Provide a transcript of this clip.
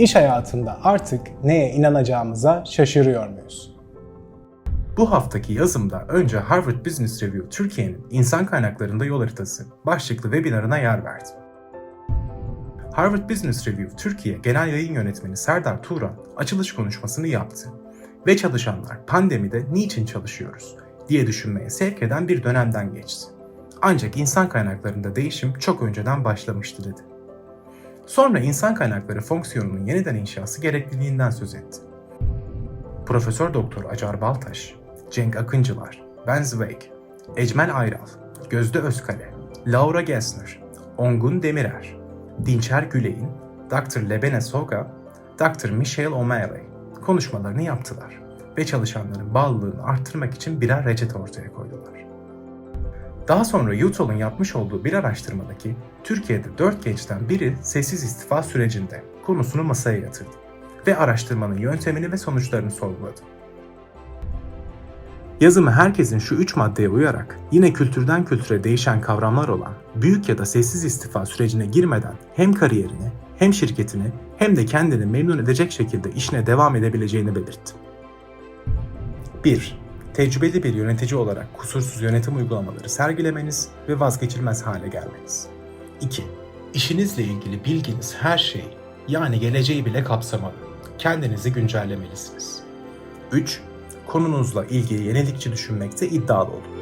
İş hayatında artık neye inanacağımıza şaşırıyor muyuz? Bu haftaki yazımda önce Harvard Business Review Türkiye'nin insan kaynaklarında yol haritası başlıklı webinarına yer verdim. Harvard Business Review Türkiye Genel Yayın Yönetmeni Serdar Turan açılış konuşmasını yaptı ve çalışanlar pandemide niçin çalışıyoruz diye düşünmeye sevk eden bir dönemden geçti. Ancak insan kaynaklarında değişim çok önceden başlamıştı dedi. Sonra insan kaynakları fonksiyonunun yeniden inşası gerekliliğinden söz etti. Profesör Doktor Acar Baltaş, Cenk Akıncılar, Ben Zweig, Ecmel Ayral, Gözde Özkale, Laura Gessner, Ongun Demirer, Dinçer Güley'in, Dr. Lebene Soga, Dr. Michelle O'Malley konuşmalarını yaptılar ve çalışanların bağlılığını arttırmak için birer reçete ortaya koydular. Daha sonra Utah'ın yapmış olduğu bir araştırmadaki Türkiye'de 4 gençten biri sessiz istifa sürecinde konusunu masaya yatırdı ve araştırmanın yöntemini ve sonuçlarını sorguladı. Yazımı herkesin şu üç maddeye uyarak yine kültürden kültüre değişen kavramlar olan büyük ya da sessiz istifa sürecine girmeden hem kariyerini hem şirketini hem de kendini memnun edecek şekilde işine devam edebileceğini belirtti. 1. Tecrübeli bir yönetici olarak kusursuz yönetim uygulamaları sergilemeniz ve vazgeçilmez hale gelmeniz. 2. İşinizle ilgili bilginiz her şeyi yani geleceği bile kapsamalı. Kendinizi güncellemelisiniz. 3. Konunuzla ilgili yenilikçi düşünmekte iddialı olun.